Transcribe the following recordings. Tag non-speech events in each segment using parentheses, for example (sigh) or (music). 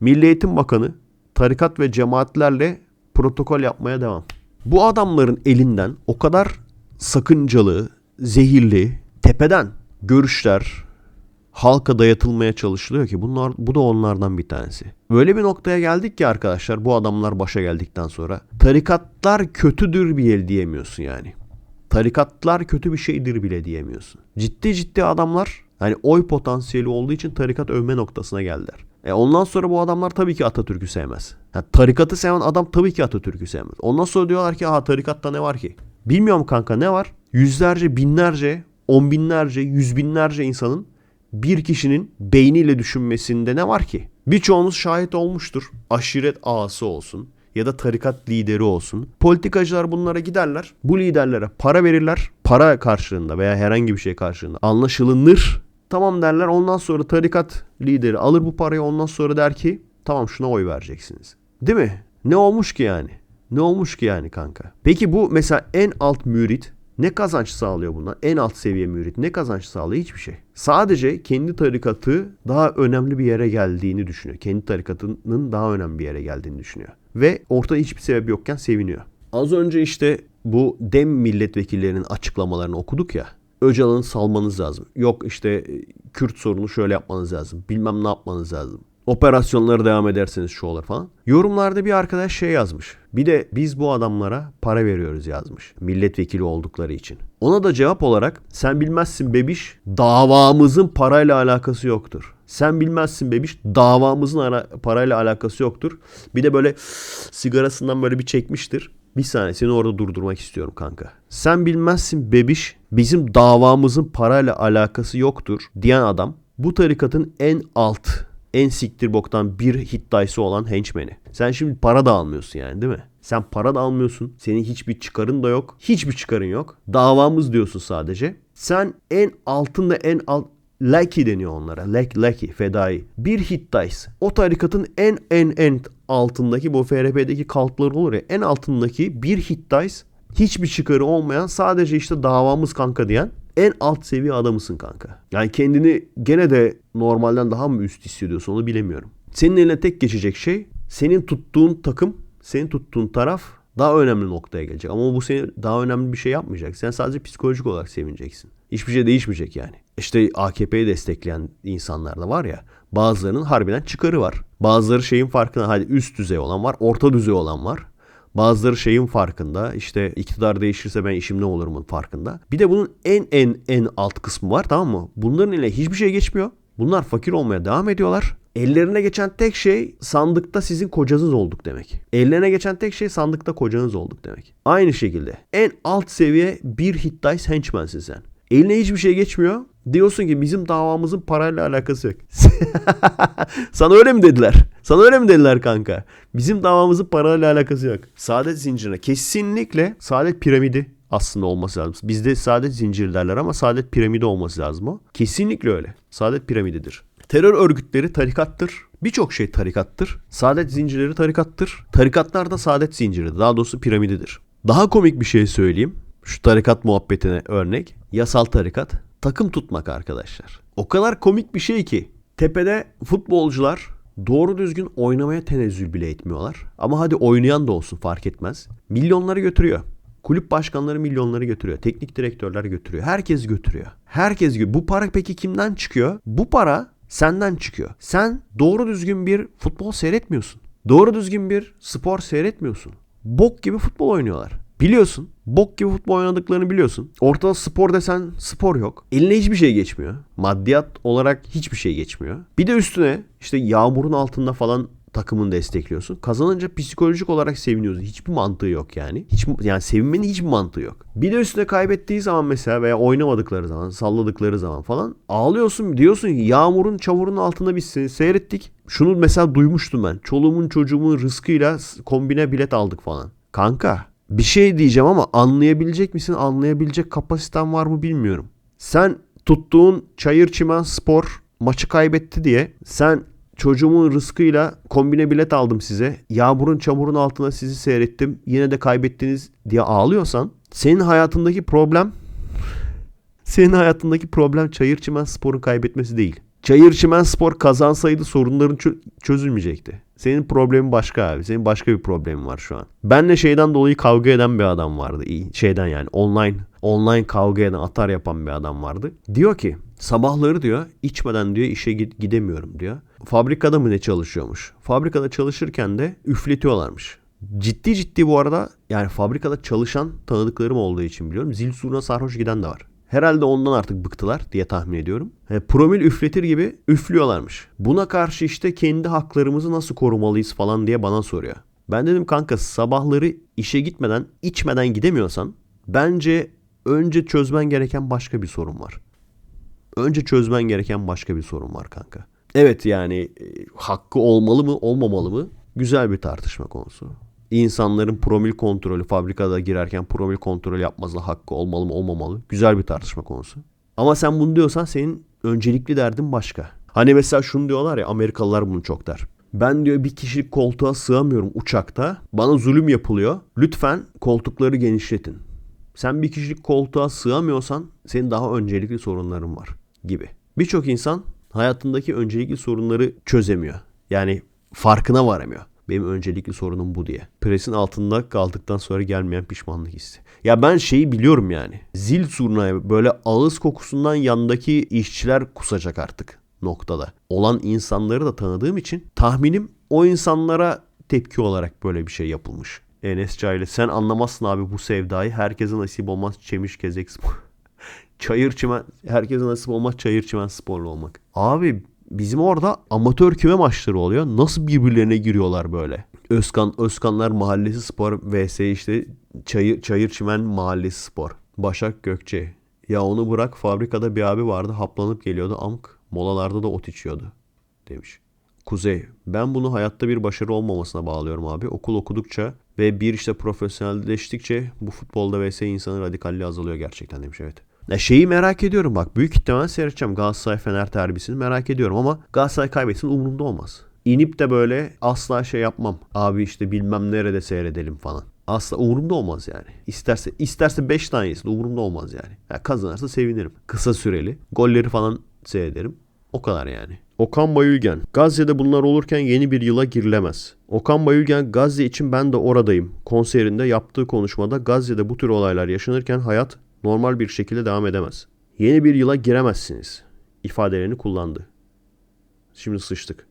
Milli Eğitim Bakanı tarikat ve cemaatlerle protokol yapmaya devam. Bu adamların elinden o kadar sakıncalı, zehirli, tepeden görüşler halka dayatılmaya çalışılıyor ki bunlar bu da onlardan bir tanesi. Böyle bir noktaya geldik ki arkadaşlar bu adamlar başa geldikten sonra tarikatlar kötüdür bile diyemiyorsun yani. Tarikatlar kötü bir şeydir bile diyemiyorsun. Ciddi ciddi adamlar hani oy potansiyeli olduğu için tarikat övme noktasına geldiler. E ondan sonra bu adamlar tabii ki Atatürk'ü sevmez. Yani tarikatı seven adam tabii ki Atatürk'ü sevmez. Ondan sonra diyorlar ki ha tarikatta ne var ki? Bilmiyorum kanka ne var? Yüzlerce, binlerce, on binlerce, yüz binlerce insanın bir kişinin beyniyle düşünmesinde ne var ki? Birçoğunuz şahit olmuştur. Aşiret ağası olsun ya da tarikat lideri olsun. Politikacılar bunlara giderler. Bu liderlere para verirler. Para karşılığında veya herhangi bir şey karşılığında anlaşılınır. Tamam derler. Ondan sonra tarikat lideri alır bu parayı. Ondan sonra der ki tamam şuna oy vereceksiniz. Değil mi? Ne olmuş ki yani? Ne olmuş ki yani kanka? Peki bu mesela en alt mürit ne kazanç sağlıyor bundan? En alt seviye mürit ne kazanç sağlıyor? Hiçbir şey. Sadece kendi tarikatı daha önemli bir yere geldiğini düşünüyor. Kendi tarikatının daha önemli bir yere geldiğini düşünüyor. Ve ortada hiçbir sebep yokken seviniyor. Az önce işte bu dem milletvekillerinin açıklamalarını okuduk ya. Öcalan'ı salmanız lazım. Yok işte e, Kürt sorunu şöyle yapmanız lazım. Bilmem ne yapmanız lazım. Operasyonlara devam ederseniz şu olur falan. Yorumlarda bir arkadaş şey yazmış. Bir de biz bu adamlara para veriyoruz yazmış. Milletvekili oldukları için. Ona da cevap olarak sen bilmezsin bebiş davamızın parayla alakası yoktur. Sen bilmezsin bebiş davamızın ara, parayla alakası yoktur. Bir de böyle sigarasından böyle bir çekmiştir. Bir saniye seni orada durdurmak istiyorum kanka. Sen bilmezsin bebiş bizim davamızın parayla alakası yoktur diyen adam bu tarikatın en alt en siktir boktan bir hittaysı olan henchman'i. Sen şimdi para da almıyorsun yani değil mi? Sen para da almıyorsun. Senin hiçbir çıkarın da yok. Hiçbir çıkarın yok. Davamız diyorsun sadece. Sen en altında en alt Lucky deniyor onlara. Lucky, fedai. Bir hit dice. O tarikatın en en en altındaki bu FRP'deki kaltları olur ya en altındaki bir hit hiçbir çıkarı olmayan sadece işte davamız kanka diyen en alt seviye adamısın kanka. Yani kendini gene de normalden daha mı üst hissediyorsun onu bilemiyorum. Senin eline tek geçecek şey senin tuttuğun takım, senin tuttuğun taraf daha önemli noktaya gelecek. Ama bu seni daha önemli bir şey yapmayacak. Sen sadece psikolojik olarak sevineceksin. Hiçbir şey değişmeyecek yani. İşte AKP'yi destekleyen insanlar da var ya. Bazılarının harbiden çıkarı var. Bazıları şeyin farkına hadi üst düzey olan var, orta düzey olan var. Bazıları şeyin farkında işte iktidar değişirse ben işim ne olurumun farkında. Bir de bunun en en en alt kısmı var tamam mı? Bunların ile hiçbir şey geçmiyor. Bunlar fakir olmaya devam ediyorlar. Ellerine geçen tek şey sandıkta sizin kocanız olduk demek. Ellerine geçen tek şey sandıkta kocanız olduk demek. Aynı şekilde en alt seviye bir hit dice henchman'sin sen. Eline hiçbir şey geçmiyor. Diyorsun ki bizim davamızın parayla alakası yok. (laughs) Sana öyle mi dediler? Sana öyle mi dediler kanka? Bizim davamızın parayla alakası yok. Saadet zincirine kesinlikle saadet piramidi aslında olması lazım. Bizde saadet zinciri derler ama saadet piramidi olması lazım o. Kesinlikle öyle. Saadet piramididir. Terör örgütleri tarikattır. Birçok şey tarikattır. Saadet zincirleri tarikattır. Tarikatlar da saadet zinciri. Daha doğrusu piramididir. Daha komik bir şey söyleyeyim. Şu tarikat muhabbetine örnek. Yasal tarikat. Takım tutmak arkadaşlar. O kadar komik bir şey ki. Tepede futbolcular doğru düzgün oynamaya tenezzül bile etmiyorlar. Ama hadi oynayan da olsun fark etmez. Milyonları götürüyor. Kulüp başkanları milyonları götürüyor. Teknik direktörler götürüyor. Herkes götürüyor. Herkes gö- Bu para peki kimden çıkıyor? Bu para senden çıkıyor. Sen doğru düzgün bir futbol seyretmiyorsun. Doğru düzgün bir spor seyretmiyorsun. Bok gibi futbol oynuyorlar. Biliyorsun. Bok gibi futbol oynadıklarını biliyorsun. Ortada spor desen spor yok. Eline hiçbir şey geçmiyor. Maddiyat olarak hiçbir şey geçmiyor. Bir de üstüne işte yağmurun altında falan takımını destekliyorsun. Kazanınca psikolojik olarak seviniyorsun. Hiçbir mantığı yok yani. Hiç yani sevinmenin hiçbir mantığı yok. Bir de üstüne kaybettiği zaman mesela veya oynamadıkları zaman, salladıkları zaman falan ağlıyorsun. Diyorsun yağmurun, çamurun altında biz seyrettik. Şunu mesela duymuştum ben. Çoluğumun çocuğumun rızkıyla kombine bilet aldık falan. Kanka bir şey diyeceğim ama anlayabilecek misin? Anlayabilecek kapasiten var mı bilmiyorum. Sen tuttuğun çayır çimen spor maçı kaybetti diye sen çocuğumun rızkıyla kombine bilet aldım size. Yağmurun çamurun altına sizi seyrettim. Yine de kaybettiniz diye ağlıyorsan senin hayatındaki problem senin hayatındaki problem çayır çimen sporun kaybetmesi değil. Çayır Çimen Spor kazansaydı sorunların çö- çözülmeyecekti. Senin problemin başka abi. Senin başka bir problemin var şu an. Benle şeyden dolayı kavga eden bir adam vardı. Şeyden yani online online kavga eden atar yapan bir adam vardı. Diyor ki sabahları diyor içmeden diyor işe gidemiyorum diyor. Fabrikada mı ne çalışıyormuş? Fabrikada çalışırken de üfletiyorlarmış. Ciddi ciddi bu arada yani fabrikada çalışan tanıdıklarım olduğu için biliyorum. Zil suruna sarhoş giden de var. Herhalde ondan artık bıktılar diye tahmin ediyorum. E, promil üfletir gibi üflüyorlarmış. Buna karşı işte kendi haklarımızı nasıl korumalıyız falan diye bana soruyor. Ben dedim kanka sabahları işe gitmeden içmeden gidemiyorsan bence önce çözmen gereken başka bir sorun var. Önce çözmen gereken başka bir sorun var kanka. Evet yani e, hakkı olmalı mı olmamalı mı? Güzel bir tartışma konusu. İnsanların promil kontrolü fabrikada girerken promil kontrolü yapmasına hakkı olmalı mı olmamalı? Güzel bir tartışma konusu. Ama sen bunu diyorsan senin öncelikli derdin başka. Hani mesela şunu diyorlar ya Amerikalılar bunu çok der. Ben diyor bir kişilik koltuğa sığamıyorum uçakta. Bana zulüm yapılıyor. Lütfen koltukları genişletin. Sen bir kişilik koltuğa sığamıyorsan senin daha öncelikli sorunların var gibi. Birçok insan hayatındaki öncelikli sorunları çözemiyor. Yani farkına varamıyor. Benim öncelikli sorunum bu diye. Presin altında kaldıktan sonra gelmeyen pişmanlık hissi. Ya ben şeyi biliyorum yani. Zil zurnaya böyle ağız kokusundan yandaki işçiler kusacak artık noktada. Olan insanları da tanıdığım için tahminim o insanlara tepki olarak böyle bir şey yapılmış. Enes Cahil'e sen anlamazsın abi bu sevdayı. Herkese nasip olmaz çemiş kezek spor. (laughs) çayır çimen. Herkese nasip olmaz çayır çimen sporlu olmak. Abi bizim orada amatör küme maçları oluyor. Nasıl birbirlerine giriyorlar böyle? Özkan Özkanlar Mahallesi Spor vs işte Çayır, Çayır Çimen Mahallesi Spor. Başak Gökçe. Ya onu bırak fabrikada bir abi vardı haplanıp geliyordu amk. Molalarda da ot içiyordu demiş. Kuzey. Ben bunu hayatta bir başarı olmamasına bağlıyorum abi. Okul okudukça ve bir işte profesyonelleştikçe bu futbolda vs insanın radikalliği azalıyor gerçekten demiş evet. Ya şeyi merak ediyorum bak büyük ihtimal seyredeceğim Galatasaray Fener derbisini merak ediyorum ama Galatasaray kaybetsin umurumda olmaz. İnip de böyle asla şey yapmam. Abi işte bilmem nerede seyredelim falan. Asla umurumda olmaz yani. İsterse isterse 5 tane yesin umurumda olmaz yani. yani. Kazanırsa sevinirim. Kısa süreli. Golleri falan seyrederim. O kadar yani. Okan Bayülgen. Gazze'de bunlar olurken yeni bir yıla girilemez. Okan Bayülgen Gazze için ben de oradayım konserinde yaptığı konuşmada Gazze'de bu tür olaylar yaşanırken hayat normal bir şekilde devam edemez. Yeni bir yıla giremezsiniz ifadelerini kullandı. Şimdi sıçtık.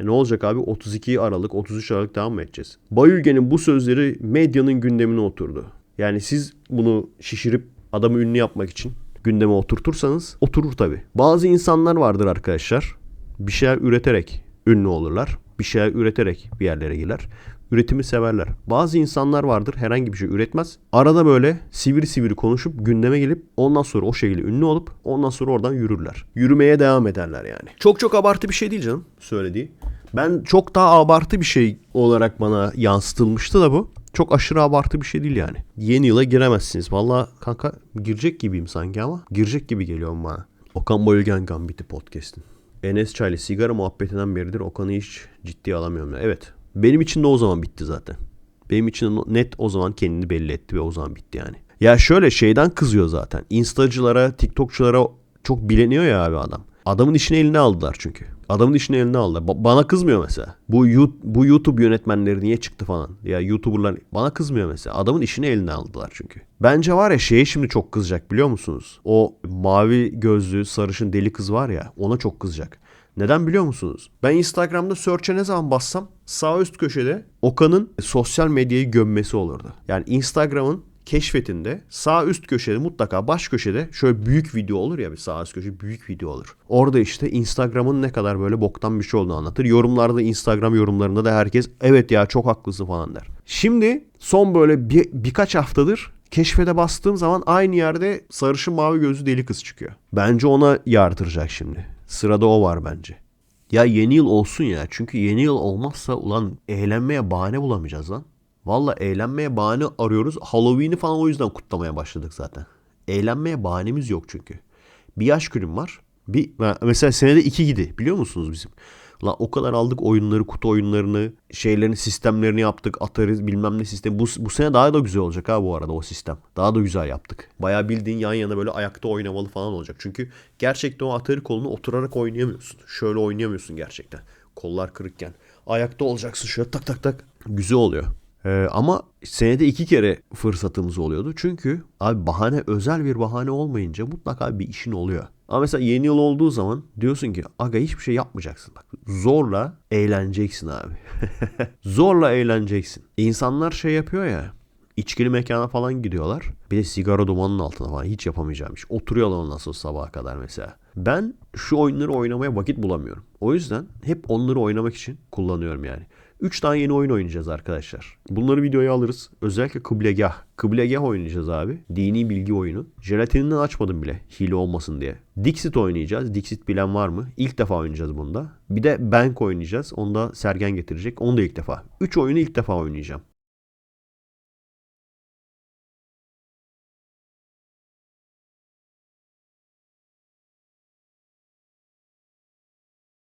E ne olacak abi 32 Aralık 33 Aralık devam mı edeceğiz? Bayülgen'in bu sözleri medyanın gündemine oturdu. Yani siz bunu şişirip adamı ünlü yapmak için gündeme oturtursanız oturur tabi. Bazı insanlar vardır arkadaşlar. Bir şeyler üreterek ünlü olurlar. Bir şeyler üreterek bir yerlere gelir. Üretimi severler. Bazı insanlar vardır herhangi bir şey üretmez. Arada böyle sivri sivri konuşup gündeme gelip ondan sonra o şekilde ünlü olup ondan sonra oradan yürürler. Yürümeye devam ederler yani. Çok çok abartı bir şey değil canım söylediği. Ben çok daha abartı bir şey olarak bana yansıtılmıştı da bu. Çok aşırı abartı bir şey değil yani. Yeni yıla giremezsiniz. Valla kanka girecek gibiyim sanki ama girecek gibi geliyor bana. Okan Bayülgen Gambit'i podcast'in. Enes Çaylı sigara muhabbetinden beridir Okan'ı hiç ciddiye alamıyorum. Evet benim için de o zaman bitti zaten. Benim için net o zaman kendini belli etti ve o zaman bitti yani. Ya şöyle şeyden kızıyor zaten. Instacılara, TikTokçulara çok bileniyor ya abi adam. Adamın işini eline aldılar çünkü. Adamın işini eline aldılar. Ba- bana kızmıyor mesela. Bu bu YouTube yönetmenleri niye çıktı falan. Ya YouTuber'lar bana kızmıyor mesela. Adamın işini eline aldılar çünkü. Bence var ya şeye şimdi çok kızacak biliyor musunuz? O mavi gözlü sarışın deli kız var ya ona çok kızacak. Neden biliyor musunuz? Ben Instagram'da search'e ne zaman bassam sağ üst köşede Okan'ın sosyal medyayı gömmesi olurdu. Yani Instagram'ın keşfetinde sağ üst köşede mutlaka baş köşede şöyle büyük video olur ya bir sağ üst köşe büyük video olur. Orada işte Instagram'ın ne kadar böyle boktan bir şey olduğunu anlatır. Yorumlarda Instagram yorumlarında da herkes evet ya çok haklısın falan der. Şimdi son böyle bir, birkaç haftadır keşfede bastığım zaman aynı yerde sarışın mavi gözlü deli kız çıkıyor. Bence ona yardıracak şimdi. Sırada o var bence. Ya yeni yıl olsun ya. Çünkü yeni yıl olmazsa ulan eğlenmeye bahane bulamayacağız lan. Valla eğlenmeye bahane arıyoruz. Halloween'i falan o yüzden kutlamaya başladık zaten. Eğlenmeye bahanemiz yok çünkü. Bir yaş günüm var. Bir mesela senede iki gidi biliyor musunuz bizim? La o kadar aldık oyunları, kutu oyunlarını, şeylerin sistemlerini yaptık. Atarız bilmem ne sistem. Bu, bu sene daha da güzel olacak ha bu arada o sistem. Daha da güzel yaptık. Bayağı bildiğin yan yana böyle ayakta oynamalı falan olacak. Çünkü gerçekten o Atari kolunu oturarak oynayamıyorsun. Şöyle oynayamıyorsun gerçekten. Kollar kırıkken. Ayakta olacaksın şöyle tak tak tak. Güzel oluyor. Ee, ama senede iki kere fırsatımız oluyordu. Çünkü abi bahane özel bir bahane olmayınca mutlaka bir işin oluyor. Ama mesela yeni yıl olduğu zaman diyorsun ki aga hiçbir şey yapmayacaksın. Bak zorla eğleneceksin abi. (laughs) zorla eğleneceksin. İnsanlar şey yapıyor ya içkili mekana falan gidiyorlar. Bir de sigara dumanının altına falan hiç yapamayacağım iş. Oturuyorlar ondan sonra sabaha kadar mesela. Ben şu oyunları oynamaya vakit bulamıyorum. O yüzden hep onları oynamak için kullanıyorum yani. 3 tane yeni oyun oynayacağız arkadaşlar. Bunları videoya alırız. Özellikle Kıblegah. Kıblegah oynayacağız abi. Dini bilgi oyunu. Jelatininden açmadım bile. Hile olmasın diye. Dixit oynayacağız. Dixit bilen var mı? İlk defa oynayacağız bunda. Bir de Bank oynayacağız. Onu da Sergen getirecek. Onu da ilk defa. 3 oyunu ilk defa oynayacağım.